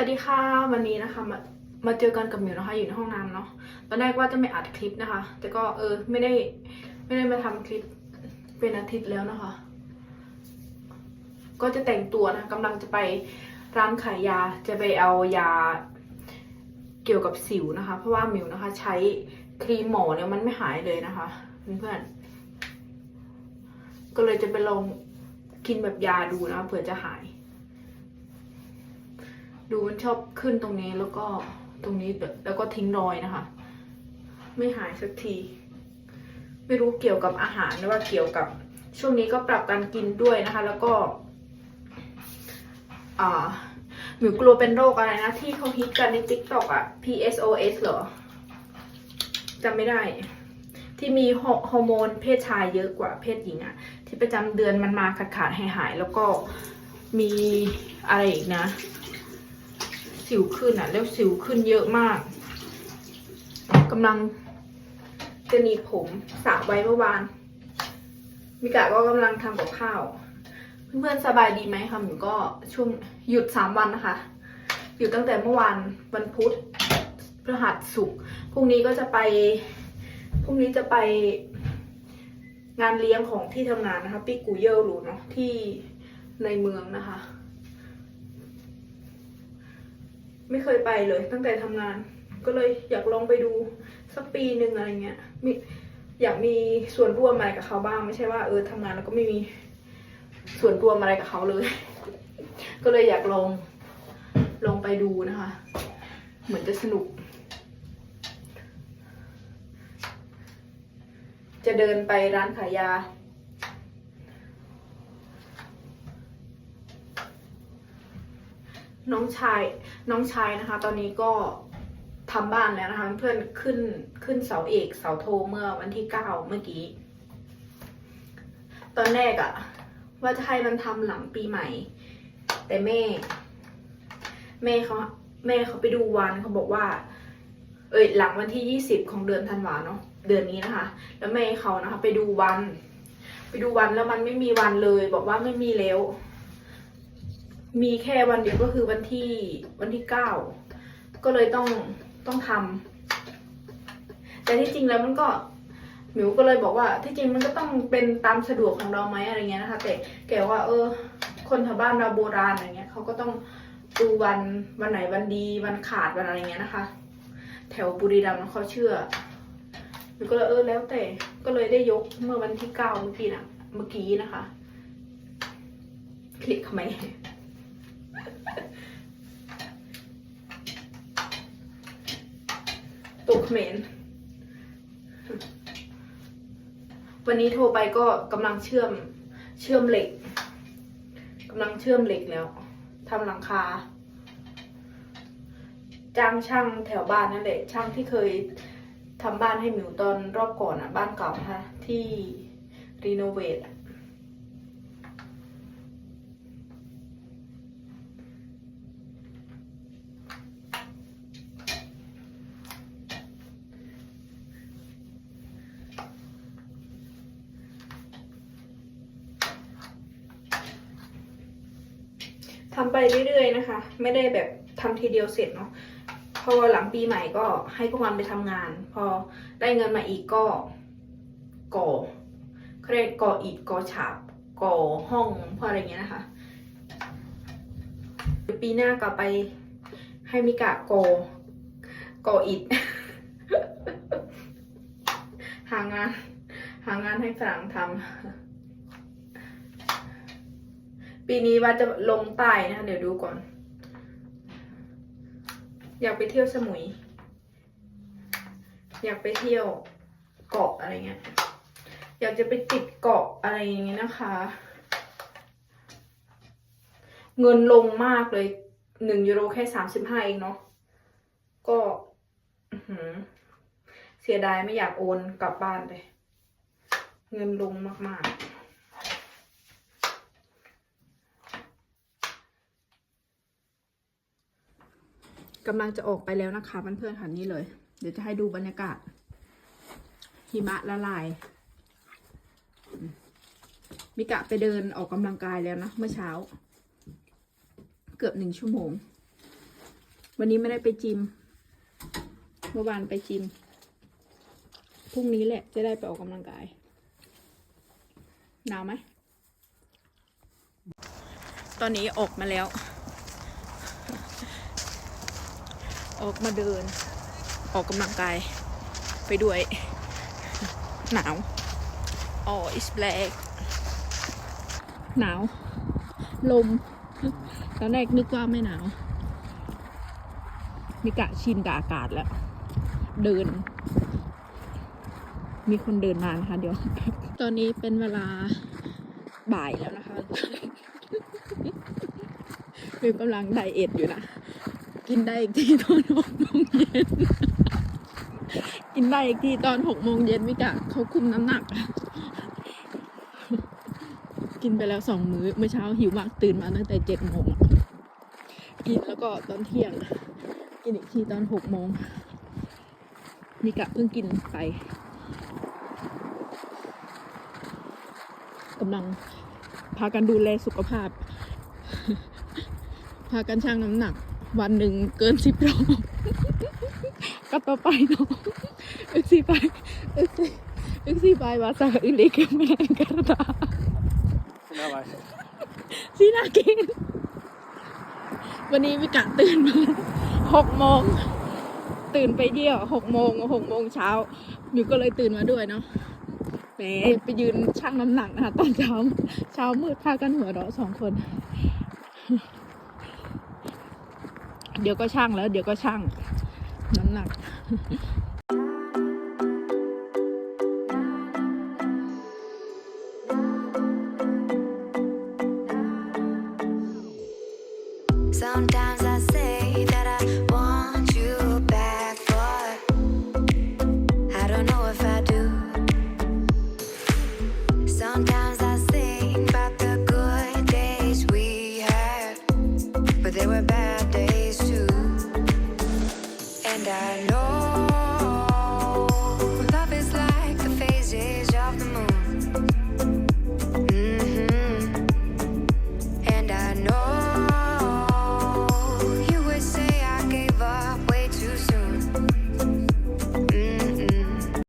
วัสดีค่ะ วันนี้นะคะมามาเจอกันกับหมิวนะคะ อยู่ในห้องน้ำเนาะตอนแรกว่าจะไม่อัดคลิปนะคะ แต่ก็เออไม่ได้ไม่ได้มาทำคลิปเป็นอาทิตย์แล้วนะคะ ก็จะแต่งตัวนะกำลังจะไปร้านขายยาจะไปเอายาเกี่ยวกับสิวนะคะ เพราะว่าหมิวนะคะ ใช้ครีมหมอเนี่ยมันไม่หายเลยนะคะเพื่อนๆก็เลยจะไปลองกินแบบยาดูนะเผื่อจะหาย ดูมันชอบขึ้นตรงนี้แล้วก็ตรงนี้แล้วก็ทิ้งรอยนะคะ ไม่หายสักที ไม่รู้เกี่ยวกับอาหารหรือว่าเกี่ยวกับ ช่วงนี้ก็ปรับการกินด้วยนะคะ แล้วก็อ่าหมิวกลัวเป็นโรคอะไรนะ ที่เขาฮิตกันใน t ิ k t o k อะ PSOS เหรอจำไม่ได้ ที่มีฮออร์โมนเพศชายเยอะกว่าเพศหญิงอะที่ประจำเดือนมันมาขาดขาดหายหายแล้วก็มีอะไรอีกนะ สิวขึ้นอะ แล้วสิวขึ้นเยอะมากกำลังจะหนีบผมสระไว้เมื่อวานมิกะก็กำลังทำกับข้าว เพื่อนๆสบายดีไหมคะหนูก็ช่วงหยุดสามวันนะคะ หยุดตั้งแต่เมื่อวานวันพุธพฤหัสศุกร์พรุ่งนี้ก็จะไปพรุ่งนี้จะไปงานเลี้ยงของที่ทำงานนะคะปีกูเยลรูเนาะที่ในเมืองนะคะ ไม่เคยไปเลย ตั้งแต่ทำงาน ก็เลยอยากลองไปดูสักปีหนึ่งอะไรเงี้ยมีอยากมีส่วนร่วมอะไรกับเขาบ้างไม่ใช่ว่าเออทำงานแล้วก็ไม่มีส่วนร่วมอะไรกับเขาเลย ก็เลยอยากลองลองไปดูนะคะ เหมือนจะสนุก จะเดินไปร้านขายยา น้องชายน้องชายนะคะ ตอนนี้ก็ทำบ้านแล้วนะคะ เพื่อนขึ้นขึ้นเสาเอกเสาโทเมื่อวันที่เก้าเมื่อกี้ ตอนแรกอะว่าจะให้มันทำหลังปีใหม่ แต่แม่ แม่เขาแม่เขาไปดูวันเขาบอกว่า เอ้ยหลังวันที่ยี่สิบของเดือนธันวาเนาะเดือนนี้นะคะ แล้วแม่เขานะคะ ไปดูวัน ไปดูวันแล้วมันไม่มีวันเลย บอกว่าไม่มีแล้ว มีแค่วันเดียวก็คือวันที่วันที่เก้าก็เลยต้องต้องทำแต่ที่จริงแล้วมันก็หมิวก็เลยบอกว่าที่จริงมันก็ต้องเป็นตามสะดวกของเราไหมอะไรเงี้ยนะคะ แต่แกว่า เออ คนแถวบ้านเราโบราณอะไรเงี้ยเขาก็ต้องดูวันวันไหนวันดีวันขาดวันอะไรเงี้ยนะคะ แถวบุรีรัมย์เขาเชื่อหนูก็เลยเออแล้วแต่ก็เลยได้ยกเมื่อวันที่เก้าเมื่อกี้นะเมื่อกี้นะคะ คลิกทำไม ตกเมนวันนี้โทรไปก็กำลังเชื่อมเชื่อมเหล็กกำลังเชื่อมเหล็กแล้วทำหลังคาจ้างช่างแถวบ้านนั่นแหละช่างที่เคยทำบ้านให้หมิวตอนรอบก่อนอะ บ้านเก่านะคะที่รีโนเวทอะ ทำไปเรื่อยๆนะคะ ไม่ได้แบบทำทีเดียวเสร็จเนาะพอหลังปีใหม่ก็ให้พวกมันไปทำงาน พอได้เงินมาอีกก็ก่อเขาเรียกก่ออิฐก่อฉาบก่อห้องพออะไรเงี้ยนะคะปีหน้ากลับไปให้มิกะก่อก่ออิฐหางานหางานให้ฝรั่งทำ ปีนี้ว่าจะลงใต้นะคะ เดี๋ยวดูก่อน อยากไปเที่ยวสมุย อยากไปเที่ยวเกาะอะไรเงี้ย อยากจะไปติดเกาะอะไรอย่างเงี้ยนะคะ เงินลงมากเลยหนึ่งยูโรแค่สามสิบห้าเองเนาะ ก็เสียดายไม่อยากโอนกลับบ้านเลย เงินลงมากๆ กำลังจะออกไปแล้วนะคะเพื่อนๆค่ะนี่เลย เดี๋ยวจะให้ดูบรรยากาศ หิมะละลายมมิกะไปเดินออกกำลังกายแล้วนะเมื่อเช้า เกือบหนึ่งชั่วโมง วันนี้ไม่ได้ไปจิม เมื่อวานไปจิม พรุ่งนี้แหละจะได้ไปออกกำลังกาย หนาวไหม ตอนนี้ออกมาแล้ว ออกมาเดิน ออกกำลังกายไปด้วย หนาวอ๋อ is black หนาว ลม ตอนแรกนึกว่าไม่หนาวมีกะชินกับอากาศแล้ว เดิน มีคนเดินมานะคะเดี๋ยว ตอนนี้เป็นเวลาบ่ายแล้วนะคะคือกำลังไดเอทอยู่นะ กินได้อีกทีตอนหกโมงเย็น กินได้อีกทีตอนหกโมงเย็นมิกะเขาคุมน้ำหนัก กินไปแล้วสองมื้อ เมื่อเช้าหิวมากตื่นมาตั้งแต่เจ็ดโมงกินแล้วก็ตอนเที่ยง กินอีกทีตอนหกโมงมิกะเพิ่งกินไปกำลังพากันดูแลสุขภาพ พากันชั่งน้ำหนัก วันหนึ่งเกินสิบโลก็ต่อไปเนาะอึกซี่ไปอึกซี่อึกซี่ไปวาซาอึลิกไม่ได้กันตา Una vez. ซีนากินวันนี้มิกะตื่นมาหกโมงตื่นไปเยี่ยวหกโมงหกโมงเช้ามิวก็เลยตื่นมาด้วยเนาะแหมไปยืนชั่งน้ำหนักนะคะตอนเช้า เช้ามืดพากันหัวเราะสองคน เดี๋ยวก็ช่างแล้ว เดี๋ยวก็ช่างน้ำหนัก